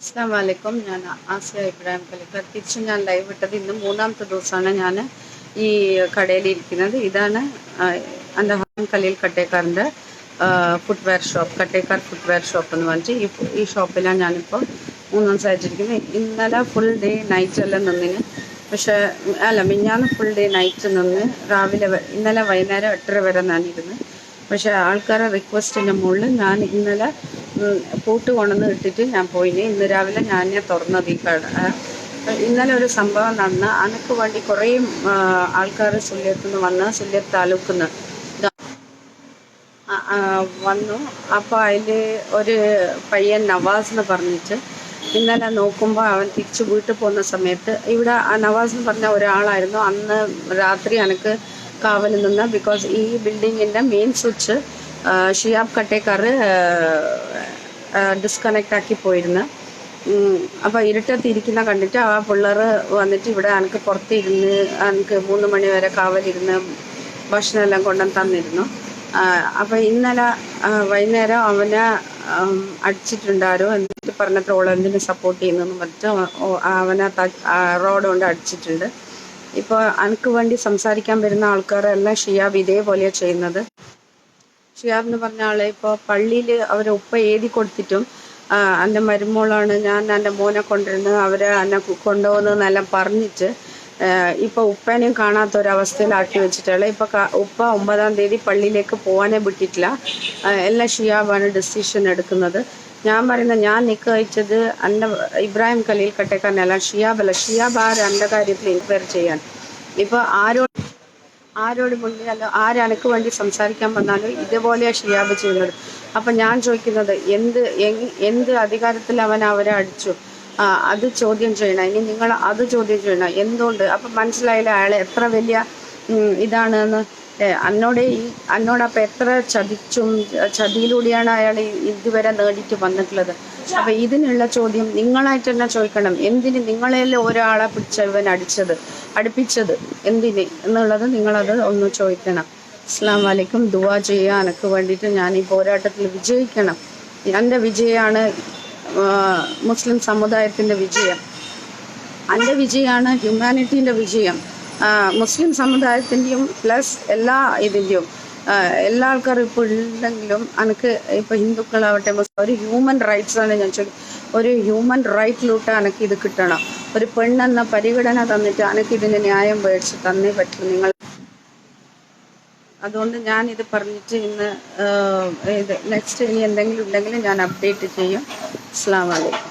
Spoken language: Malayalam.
അസ്സാം ഞാൻ ആസിയ ഇബ്രാഹിം കലിക്കർ തിരിച്ച് ഞാൻ ലൈവ് ഇട്ടത് ഇന്ന് മൂന്നാമത്തെ ദിവസമാണ് ഞാൻ ഈ കടയിൽ ഇരിക്കുന്നത്. ഇതാണ് ഹാം Khaleel കട്ടേക്കാറിന്റെ footwear shop Kattekkar footwear shop എന്ന് പറഞ്ഞിട്ട് ഈ ഈ ഷോപ്പിലാണ് ഞാനിപ്പോൾ മൂന്ന് സഹിച്ചിരിക്കുന്നത് ഇന്നലെ ഫുൾ ഡേ നൈറ്റ് എല്ലാം നിന്നിന്. പക്ഷേ അല്ല മിഞ്ഞാന്ന് ഫുൾ ഡേ നൈറ്റ് നിന്ന് രാവിലെ ഇന്നലെ വൈകുന്നേരം എട്ടര വരെ ഞാനിരുന്നു പക്ഷേ ആൾക്കാരെ റിക്വസ്റ്റിന്റെ മുകളിൽ ഞാൻ ഇന്നലെ പൂട്ട് കൊണ്ടുവന്ന് ഇട്ടിട്ട് ഞാൻ പോയിന്. ഇന്ന് രാവിലെ ഞാൻ തുറന്നത് ഈ കട. ഇന്നലെ ഒരു സംഭവം നടന്ന അനക്ക് വേണ്ടി കുറേ ആൾക്കാർ സുല്യത്തുനിന്ന് വന്ന് സുല്യത്ത് താലൂക്കുന്ന്. വന്നു. അപ്പോൾ അതിൽ ഒരു പയ്യൻ നവാസ് എന്ന് പറഞ്ഞിട്ട് ഇന്നലെ നോക്കുമ്പോൾ അവൻ തിരിച്ച് വീട്ടിൽ പോകുന്ന സമയത്ത് ഇവിടെ നവാസ് എന്ന് പറഞ്ഞ ഒരാളായിരുന്നു. അന്ന് രാത്രി അനക്ക് കാവൽ നിന്ന് ബിക്കോസ് ഈ ബിൽഡിങ്ങിന്റെ main switch Shiyab Kattekkar disconnect ആക്കി പോയിരുന്നു. അപ്പോൾ ഇരുട്ടത്തിരിക്കുന്ന കണ്ടിട്ട് ആ പിള്ളേർ വന്നിട്ട് ഇവിടെ എനിക്ക് പുറത്തിരുന്ന് എനിക്ക് മൂന്ന് മണി വരെ കാവലിരുന്ന് ഭക്ഷണമെല്ലാം കൊണ്ടു തന്നിരുന്നു. അപ്പോൾ ഇന്നലെ വൈകുന്നേരം അവനെ അടിച്ചിട്ടുണ്ടാരോ എന്നിട്ട് പറഞ്ഞത്ര ഓൾ സപ്പോർട്ട് ചെയ്യുന്നെന്ന് പറഞ്ഞിട്ട് അവനെ റോഡ് കൊണ്ട് അടിച്ചിട്ടുണ്ട്. ഇപ്പോൾ എനിക്ക് വേണ്ടി സംസാരിക്കാൻ വരുന്ന ആൾക്കാരെല്ലാം ഷിയാബ് ഇതേപോലെയാണ് ചെയ്യുന്നത്. ഷിയാബ് എന്ന് പറഞ്ഞ ആളെ ഇപ്പോൾ പള്ളിയിൽ അവരെ ഉപ്പ എഴുതി കൊടുത്തിട്ടും എന്റെ മരുമോളാണ് ഞാൻ എന്റെ മോനെ കൊണ്ടിരുന്നത് അവരെ എന്നെ കൊണ്ടുപോകുന്നതെന്നെല്ലാം പറഞ്ഞിട്ട് ഇപ്പോൾ ഉപ്പേനെയും കാണാത്ത ഒരവസ്ഥയിലാക്കി വെച്ചിട്ടുള്ള ഇപ്പോൾ ഉപ്പ ഒമ്പതാം തീയതി പള്ളിയിലേക്ക് പോകാനേ വിട്ടിട്ടില്ല. എല്ലാം ഷിയാബാണ് ഡിസിഷൻ എടുക്കുന്നത്. ഞാൻ പറയുന്ന ഞാൻ നിക്ക് വെച്ചത് എന്റെ ഇബ്രാഹിം ഖലീൽ കട്ടേക്കാരനല്ല ഷിയാബല്ല ഷിയാബ് ആര് എന്റെ കാര്യത്തിൽ എൻക്വയറി ചെയ്യാൻ. ഇപ്പോൾ ആരോ ആരോട് മുന്നിൽ അല്ല ആരനക്ക് വേണ്ടി സംസാരിക്കാൻ വന്നാലും ഇതുപോലെയാണ് ഷിയാബ് ചെയ്യുന്നത്. അപ്പം ഞാൻ ചോദിക്കുന്നത് എന്ത് എന്ത് അധികാരത്തിൽ അവൻ അവരെ അടിച്ചു? അത് ചോദ്യം ചെയ്യണം. ഇനി നിങ്ങൾ അത് ചോദ്യം ചെയ്യണം. എന്തുകൊണ്ട്? അപ്പം മനസ്സിലായില്ല അയാൾ എത്ര വലിയ ഇതാണെന്ന്? അന്നോട് ഈ അന്നോട് അപ്പം എത്ര ചതിച്ചും ചതിയിലൂടെയാണ് അയാൾ ഇതുവരെ നേടിയിട്ട് വന്നിട്ടുള്ളത്. അപ്പം ഇതിനുള്ള ചോദ്യം നിങ്ങളായിട്ട് തന്നെ ചോദിക്കണം. എന്തിന് നിങ്ങളെല്ലാം ഒരാളെ പിടിച്ച ഇവൻ അടിച്ചത് അടുപ്പിച്ചത്? എന്തിന് എന്നുള്ളത് നിങ്ങളത് ഒന്ന് ചോദിക്കണം. അസ്സാം വലൈക്കും ദുവാ ചെയ്യുക എനിക്ക് വേണ്ടിയിട്ട് ഞാൻ ഈ പോരാട്ടത്തിൽ വിജയിക്കണം. എന്റെ വിജയമാണ് മുസ്ലിം സമുദായത്തിന്റെ വിജയം. എന്റെ വിജയമാണ് ഹ്യൂമാനിറ്റീന്റെ വിജയം. മുസ്ലിം സമുദായത്തിന്റെയും പ്ലസ് എല്ലാ ഇതിന്റെയും എല്ലാ ആൾക്കാരും ഇപ്പോൾ ഉണ്ടെങ്കിലും എനിക്ക് ഇപ്പോൾ ഹിന്ദുക്കളാവട്ടെ ഒരു ഹ്യൂമൻ റൈറ്റ്സ് ആണ് ഞാൻ ചോദിക്കുന്നത് ഒരു ഹ്യൂമൻ റൈറ്റിലോട്ട് എനിക്ക് ഇത് കിട്ടണം. ഒരു പെണ്ണെന്ന പരിഗണന തന്നിട്ട് എനിക്ക് ഇതിന് ന്യായം മേടിച്ച് തന്നേ പറ്റും നിങ്ങൾ. അതുകൊണ്ട് ഞാൻ ഇത് പറഞ്ഞിട്ട് ഇന്ന് ഇത് നെക്സ്റ്റ് ഇനി എന്തെങ്കിലും ഉണ്ടെങ്കിൽ ഞാൻ അപ്ഡേറ്റ് ചെയ്യും. അസ്സാം വലൈക്കും